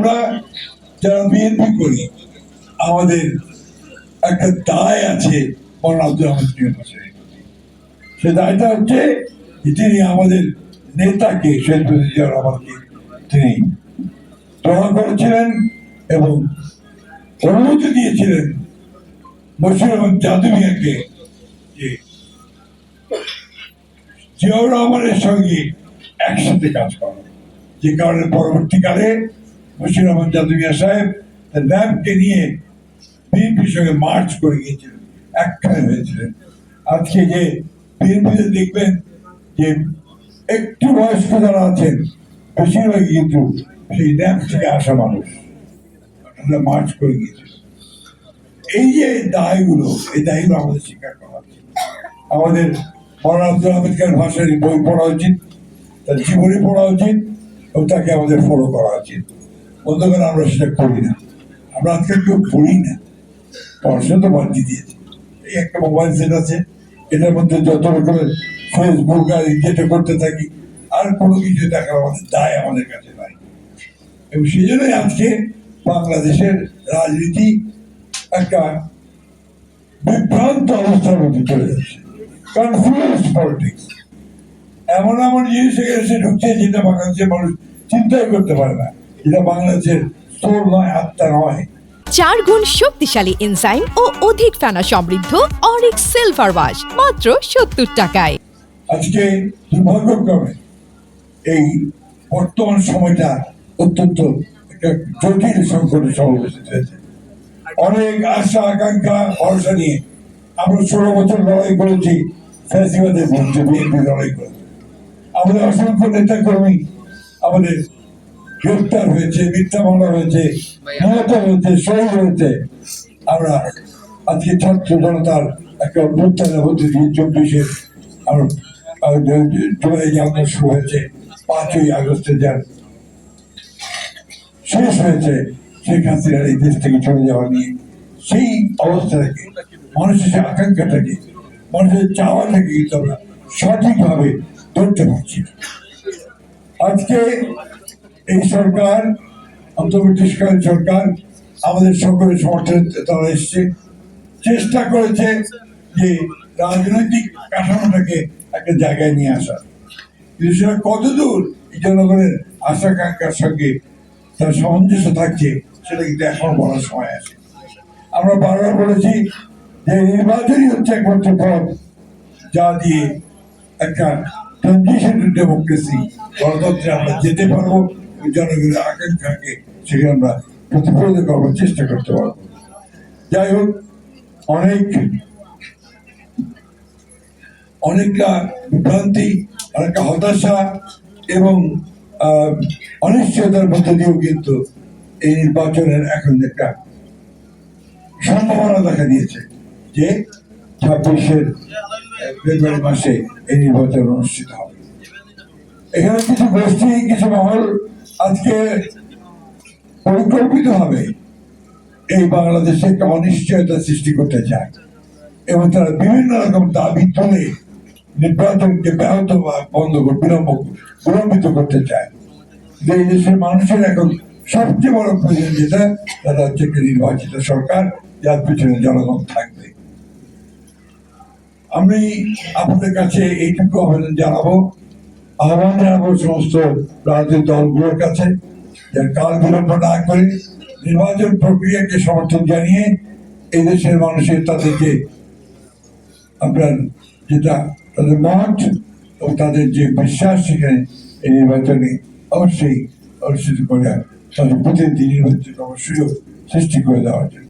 আমরা যারা বিএনপি করি, আমাদের একটা দায় আছে মৌলানা আব্দুল আহমদ সে দায়টা হচ্ছে তিনি আমাদের নেতাকে প্রেসিডেন্ট জিয়াউর রহমানকে তিনি দোয়া করেছিলেন এবং অনুমতি দিয়েছিলেন বশির আহমদ জাদুমিয়াকে যে জিয়াউর রহমানের সঙ্গে একসাথে কাজ করা। যে কারণে পরবর্তীকালে বশির রহমান জাদুমিয়া সাহেব র্যাবকে নিয়ে বিএনপির সঙ্গে মার্চ করে গিয়েছিলেন একখানে হয়েছিলেন আজকে যে বিএনপিতে দেখবেন যে একটু বয়স্ক যারা আছেন বেশিরভাগ কিন্তু সেই র্যাব থেকে আসা মানুষ তারা মার্চ করে গিয়েছিল এই যে দায়গুলো এই দায়গুলো আমাদের স্বীকার করা উচিত আমাদের মৌলানা আব্দুল আহমেদ খান ভাষার বই পড়া উচিত তার জীবনী পড়া উচিত এবং তাকে আমাদের ফলো করা উচিত বন্ধুগণ আমরা সেটা করি না। আমরা আজকে কেউ পড়ি না। পড়াশোনা তো দিয়ে দিয়েছি এই একটা মোবাইল সেট আছে, এটার মধ্যে যত রকমের ফেসবুক আর যেটা করতে থাকি, আর কোনো কিছু দেখার আমাদের দায় আমাদের কাছে নাই। এবং সেই জন্যই আজকে বাংলাদেশের রাজনীতি একটা বিভ্রান্ত অবস্থার মধ্যে চলে যাচ্ছে। কনফিউজ পলিটিক্স এমন এমন জিনিস এসে ঢুকছে যেটা বাংলাদেশের মানুষ চিন্তাই করতে পারে না। যেটা বাংলাদেশের সোল নয় আত্মা নয়। চার গুণ শক্তিশালী এনজাইম ও অধিক ফেনা সমৃদ্ধ অরিক সিলভার ওয়াশ মাত্র সত্তর টাকায়। আজকে দুর্ভাগ্যক্রমে এই বর্তমান সময়টা অত্যন্ত একটা জটিল সংকটে সমাবেশিত হয়েছে। অনেক আশা আকাঙ্ক্ষা ভরসা নিয়ে আমরা ষোলো বছর লড়াই করেছি ফ্যাসিবাদের বিরুদ্ধে বিএনপি লড়াই করেছে। আমাদের অসংখ্য নেতা কর্মী আমাদের গ্রেপ্তার হয়েছে, মিথ্যা মামলা হয়েছে নিহত হয়েছে শহীদ হয়েছে। আমরা আজকে ছাত্র জনতার একটা অভ্যুত্থানের মধ্যে দিয়ে চব্বিশে হয়েছে, পাঁচই আগস্টে যার শেষ হয়েছে, শেখ হাসিনার এই দেশ থেকে চলে যাওয়া নিয়ে। সেই অবস্থাটাকে মানুষের সেই আকাঙ্ক্ষাটাকে মানুষের চাওয়াটাকে কিন্তু আমরা সঠিকভাবে ধরতে পারছি আজকে এই সরকার, অন্তর্বর্তীকালীন সরকার, আমাদের সকলের সমর্থনে তারা এসছে। চেষ্টা করেছে যে রাজনৈতিক কাঠামোটাকে একটা জায়গায় নিয়ে আসা। কিন্তু সেটা কতদূর জনগণের আশা আকাঙ্ক্ষার সঙ্গে তার সামঞ্জস্য থাকছে, সেটা কিন্তু এখনও বলার সময় আছে। আমরা বারবার বলেছি যে নির্বাচনই হচ্ছে একমাত্র পথ, যা দিয়ে একটা ট্রানজিশন ডেমোক্রেসি গণতন্ত্রে আমরা যেতে পারব। জনগণের আকাঙ্ক্ষাকে সেখানে আমরা প্রতিফলিত চেষ্টা করতে পারব। যাই হোক, অনেক, অনেকটা বিভ্রান্তি, অনেকটা হতাশা এবং অনিশ্চয়তার মধ্যে দিয়েও কিন্তু এই নির্বাচনের এখন একটা সম্ভাবনা দেখা দিয়েছে যে ছাব্বিশের ফেব্রুয়ারি মাসে এই নির্বাচন অনুষ্ঠিত হবে। এখানে কিছু গোষ্ঠী, কিছু মহল আজকে পরিকল্পিত হবে এই বাংলাদেশে একটা অনিশ্চয়তা সৃষ্টি করতে চায়। এবং তারা বিভিন্ন রকম দাবি তুলে নির্বাচনকে ব্যাহত বা বন্ধ বিলম্ব, বিলম্বিত করতে চায়। যে এই দেশের মানুষের এখন সবচেয়ে বড় প্রয়োজন যেটা তারা হচ্ছে একটা নির্বাচিত সরকার, যার পিছনে জনগণ থাকবে। আমি আপনাদের কাছে এইটুকু আবেদন জানাব। আহ্বান জানাব সমস্ত রাজনৈতিক দলগুলোর কাছে যার কাল বিলম্ব না করে নির্বাচন প্রক্রিয়াকে সমর্থন জানিয়ে এই দেশের মানুষের তাদের যে আপনার যেটা তাদের মত এবং তাদের যে বিশ্বাস সেখানে এই নির্বাচনে অবশ্যই অনুষ্ঠিত করে তাদের প্রতিনিধি নির্বাচিত করার সুযোগ সৃষ্টি করে দেওয়ার জন্য।